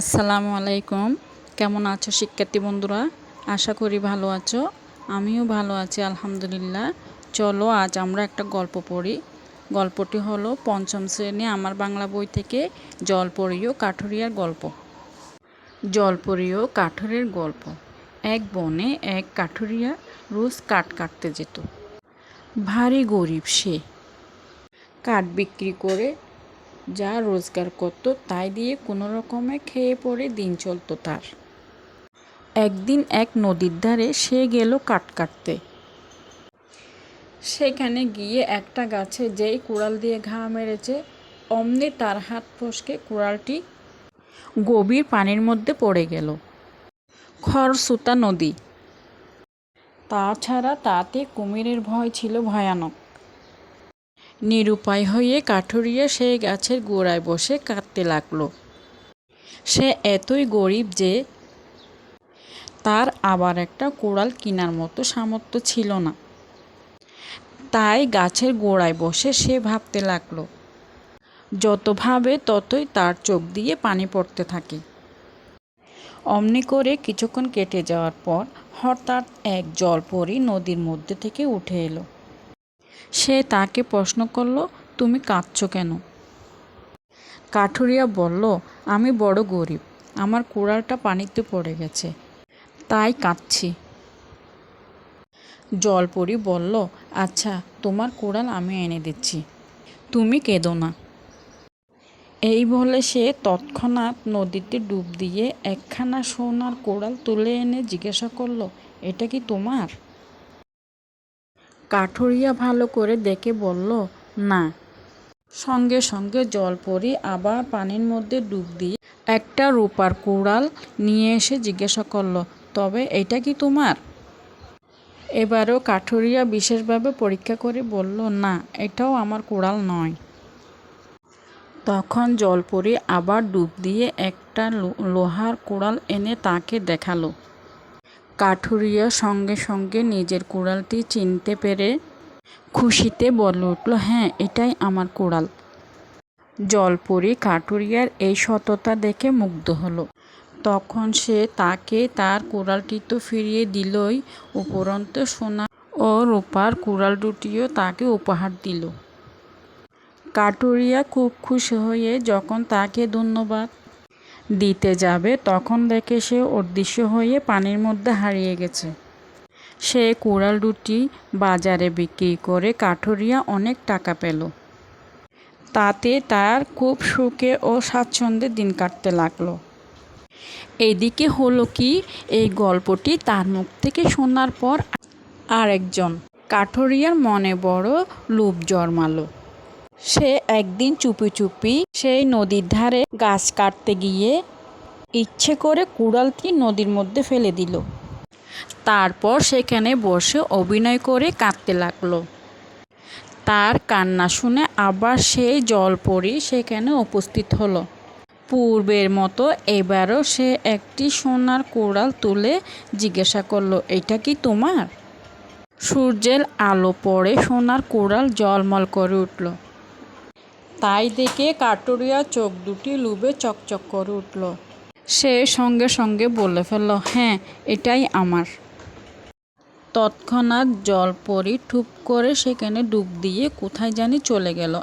আসসালামু আলাইকুম। কেমন আছো শিক্ষার্থী বন্ধুরা? আশা করি ভালো আছো। আমিও ভালো আছি, আলহামদুলিল্লাহ। চলো আজ আমরা একটা গল্প পড়ি। গল্পটি হলো পঞ্চম শ্রেণি আমার বাংলা বই থেকে জলপরীয় কাঠুরিয়ার গল্প। জলপরীয় কাঠুরের গল্প। এক বনে এক কাঠুরিয়া রোজ কাঠ কাটতে যেত। ভারী গরিব সে। কাঠ বিক্রি করে যা রোজগার করত, তাই দিয়ে কোনো রকমে খেয়ে পড়ে দিন চলতো তার। একদিন এক নদীর ধারে সে গেল কাঠ কাটতে। সেখানে গিয়ে একটা গাছে যেই কুড়াল দিয়ে ঘা মেরেছে, অমনি তার হাত ফসকে কুড়ালটি গভীর পানির মধ্যে পড়ে গেল। খরসুতা নদী। তাছাড়া তাতে কুমিরের ভয় ছিল ভয়ানক। নিরুপায় হয়ে কাঠুরিয়া সেই গাছের গোড়ায় বসে কাঁদতে লাগল। সে এতই গরিব যে তার আবার একটা কোড়াল কেনার মতো সামর্থ্য ছিল না। তাই গাছের গোড়ায় বসে সে ভাবতে লাগল যত ভাবে ততই তার চোখ দিয়ে পানি পড়তে থাকে। অমনি করে কিছুক্ষণ কেটে যাওয়ার পর হঠাৎ এক জল জলপরি নদীর মধ্যে থেকে উঠে এলো। সে তাকে প্রশ্ন করল, তুমি কাঁদছো কেন? কাঠুরিয়া বলল, আমি বড় গরিব, আমার কুড়ালটা পানিতে পড়ে গেছে, তাই কাঁদছি। জলপরি বলল আচ্ছা তোমার কুড়াল আমি এনে দিচ্ছি, তুমি কেঁদো না। এই বলে সে তৎক্ষণাৎ নদীতে ডুব দিয়ে একখানা সোনার কোড়াল তুলে এনে জিজ্ঞাসা করল, এটা কি তোমার? কাঠুরিয়া ভালো করে দেখে বলল, না। সঙ্গে সঙ্গে জল পরি আবার পানির মধ্যে ডুব দিয়ে একটা রূপার কুড়াল নিয়ে এসে জিজ্ঞাসা করল, তবে এটা কি তোমার? এবারও কাঠুরিয়া বিশেষভাবে পরীক্ষা করে বলল, না, এটাও আমার কুড়াল নয়। তখন জলপরি আবার ডুব দিয়ে একটা লোহার কুড়াল এনে তাকে দেখাল। কাঠুরিয়া সঙ্গে সঙ্গে নিজের কুড়ালটি চিনতে পেরে খুশিতে বলে উঠল হ্যাঁ এটাই আমার কুড়াল। জলপরি কাঠুরিয়ার এই সততা দেখে মুগ্ধ হলো। তখন সে তাকে তার কুড়ালটি তো ফিরিয়ে দিলই উপরন্ত সোনা ও রূপার কুড়াল দুটিও তাকে উপহার দিল। কাটুরিয়া খুব খুশি হয়ে যখন তাকে ধন্যবাদ দিতে যাবে, তখন দেখে সে অদৃশ্য হয়ে পানির মধ্যে হারিয়ে গেছে। সে কুড়াল দুটি বাজারে বিক্রি করে কাঠুরিয়া অনেক টাকা পেল। তাতে তার খুব সুখে ও স্বাচ্ছন্দ্যে দিন কাটতে লাগল। এদিকে হলো কি, এই গল্পটি তার মুখ থেকে শোনার পর আরেকজন কাঠুরিয়ার মনে বড় লোভ জন্মালো। সে একদিন চুপি চুপি সেই নদীর ধারে গাছ কাটতে গিয়ে ইচ্ছে করে কুড়ালটি নদীর মধ্যে ফেলে দিল। তারপর সেখানে বসে অভিনয় করে কাঁদতে লাগল। তার কান্না শুনে আবার সেই জল জলপরি সেখানে উপস্থিত হলো। পূর্বের মতো এবারও সে একটি সোনার কোড়াল তুলে জিজ্ঞাসা করল, এটা কি তোমার? সূর্যের আলো পড়ে সোনার কোড়াল জলমল করে উঠল। তাই দেখে কাটুরিয়া চোখ দুটি লুবে চকচক করে উঠল। সে সঙ্গে সঙ্গে বলে ফেলল হ্যাঁ এটাই আমার। তৎক্ষণাৎ জল পরি ঠুপ করে সেখানে ডুব দিয়ে কোথায় জানি চলে গেল,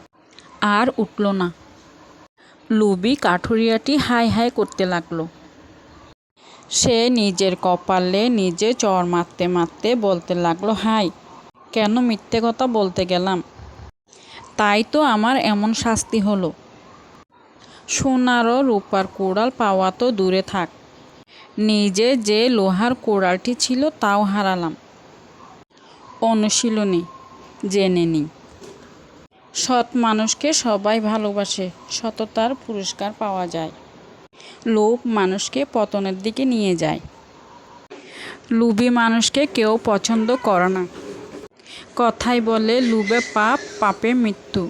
আর উঠল না। লুবি কাঠুরিয়াটি হাই হাই করতে লাগল। সে নিজের কপালে নিজে চর মারতে মারতে বলতে লাগল, হাই, কেন মিথ্যে কথা বলতে গেলাম? তাই তো আমার এমন শাস্তি হলো। সোনারও রূপার কোড়াল পাওয়া তো দূরে থাক। নিজে যে লোহার কোড়ালটি ছিল তাও হারালাম। অনুশীলনী, জেনে নিই। সৎ মানুষকে সবাই ভালোবাসে, সততার পুরস্কার পাওয়া যায়। লোভ মানুষকে পতনের দিকে নিয়ে যায়। লুবি মানুষকে কেউ পছন্দ করে না। কথাই বলে লুবে পাপ পাপে মৃত্যু।